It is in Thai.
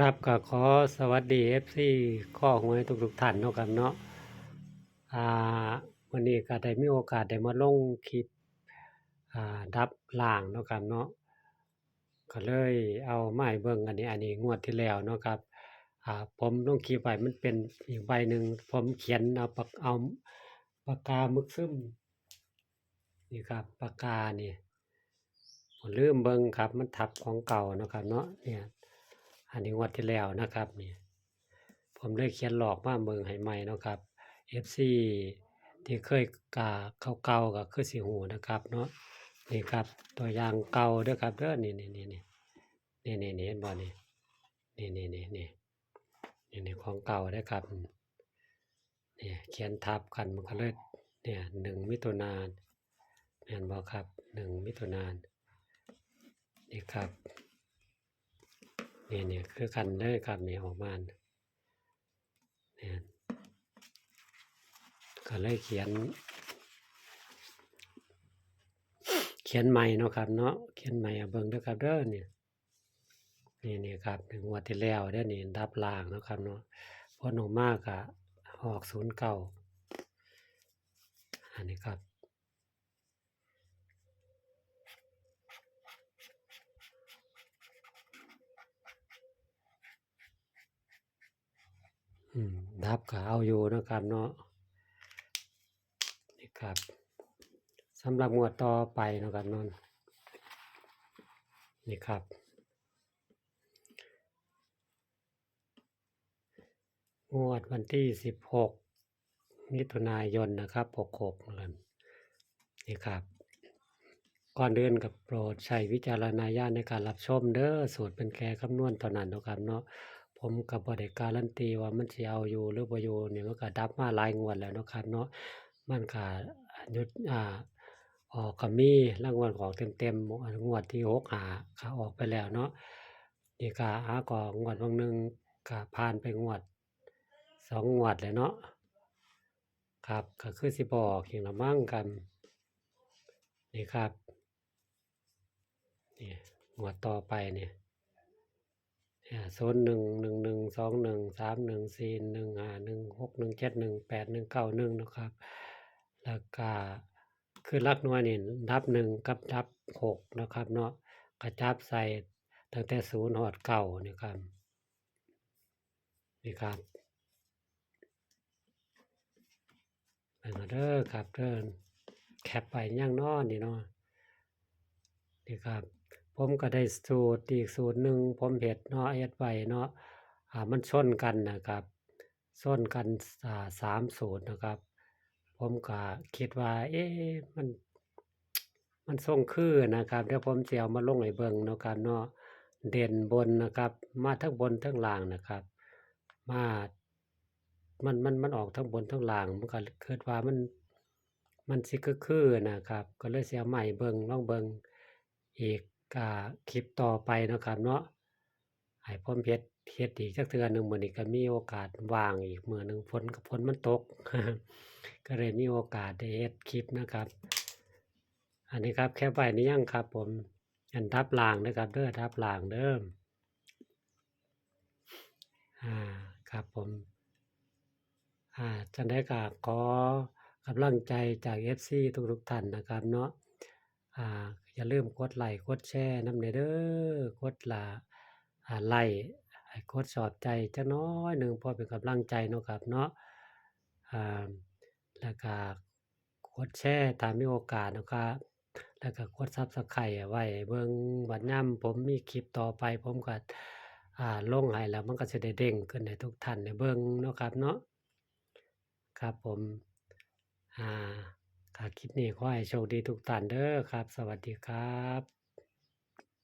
ครับก็ขอสวัสดี FC ข้อหวยทุกๆท่านเนาะครับเนาะอ่าวันนี้ก็ได้มีโอกาสได้มาลงคลิปอ่าดับล่างเนาะครับเนาะก็เลยเอาไม้เบิ่งอันนี้อันนี้งวดที่แล้วเนาะครับอ่าผมลงคลิปไว้มันเป็นอีกใบหนึ่งผมเขียนเอาปากเอาปากกาหมึกซึมนี่ครับปากกาเนี่ยผมลืมเบิ่งครับมันทับของเก่าเนาะครับเนาะเนี่ย อันนี้งวดที่แล้วนะครับนี่ผมได้เขียนหลอกมาเมืองให้ใหม่นะครับ FC ที่เคยกาเก่าๆก็คือสิหูนะครับเนาะนี่ครับตัวอย่างเก่าด้อครับเด้อนี่นี่นี่นี่นี่นี่นี่เห็นบ่นี่นี่นี่นี่นี่นี่นี่ของเก่าเด้ครับเนี่ยเขียนทับกันมันก็เลยเนี่ยหนึ่งมิถุนานแม่นบ่ครับหนึ่งมิถุนานนี่ครับ นี่เนี่ยคือกันเลยครับนี่ออกมาเนี่ยก็เลยเขียน เขียนใหม่เนาะครับ เนาะเขียนใหม่เบิ่งด้อครับเด้อเนี่ยนี่นี่ครับถึงงวดที่แล้วเด้อนี่ดับล่างเนาะครับเนาะพอหนูมากอะออกศูนย์เก้าอันนี้ครับ ดับก็เอาอยู่นะครับเนาะนี่ครับสำหรับงวดต่อไปนะครับเนนนี่ครับงวดวันที่สิบหกมิถุนายนนะครับหกหกนะครับนี่ครับ ก่อนเดินกับโปรดใช้วิจารณญาณในการรับชมเด้อสูตรเป็นแค่คำนวณเท่านั้นนะครับเนาะ ผมกับ่ได้การันตีว่ามันสิเอาอยู่หรือบ่อยู่นี่ยมันก็ดับมาหลายงวดแล้วเนาะครับเนาะมันก็หยุดอ่าออกก็มีรางวัลออกเต็มๆอันงวดที่6 5ก็ออกไปแล้วเนาะนี่ก็หาก็งวดบางหนึงก็ผ่านไปงวด2งงวดแล้วเนาะครับก็คือสิบ่ออกอีกละมั้งกันนี่ครับนี่งวดต่อไปเนี่ย ศูนย์หนึ่งหนึ่งหนึ่งสองหนึ่งสามหนึ่งสี่หนึ่งห้าหนึ่งหกหนึ่งเจ็ดหนึ่งแปดหนึ่งเก้าหนึ่งนะครับ แล้วก็คือลักหน่วยนี่ดับหนึ่งกับดับหกนะครับเนาะกระจับใส่ตั้งแต่ศูนย์หอดเก้านี่ครับนี่ครับเบิ่งเอาเด้อครับเด้อแคปไปย่างนอนี่เนาะนี่ครับ ผมก็ได้สูตรอีกสูตรหนึ่งผมเฮ็ดเนาะเฮ็ดไว้เนาะอ่ามันชนกันนะครับชนกันอ่าสามสูตรนะครับ ผมก็คิดว่า เอ๊ะมันมันทรงคือนะครับเดี๋ยวผมสิเอามาลงให้เบิ่งเนาะครับเนาะเด่นบนนะครับ มาทั้งบนทั้งล่างนะครับ มามันมันมันออกทั้งบนทั้งล่างมันก็คิดว่ามันมันสิคือนะครับ ก็เลยเอามาให้เบิงลองเบิงอีก ก็คลิปต่อไปนะครับเนาะให้ผมเฮ็ดเฮ็ดอีกจักเทื่อหนึ่งมือนี้ก็มีโอกาสว่างอีกมือหนึ่งฝนก็ฝนมันตก ก็เลยมีโอกาสได้เฮ็ดคลิปนะครับ อันนี้ครับแคปไว้หรือยังครับ ผมอันดับลางเด้อครับเด้อดับลางเด้ออ่าครับผมอ่าจังได๋ก็ขอกำลังใจจาก FC ทุกๆท่านนะครับเนาะ อ่าอย่าลืมกดไลก์กดแชร์นำแหน่เด้อกดละอ่าไลก์กดชอบใจจักน้อยหนึ่งพอเป็นกำลังใจเนาะครับเนาะอ่าแล้วก็กดแชร์ถ้ามีโอกาสเนาะครับ แล้วก็กด Subscribe ไว้เบิ่งบัดยามผมมีคลิปต่อไป ผมก็อ่าลงให้แล้วมันก็สิได้เด้งขึ้นให้ทุกท่านได้เบิ่งเนาะครับเนาะครับผมอ่า ค่ะคลิปนี้ขอให้โชคดีทุกท่านเด้อครับ สวัสดีครับ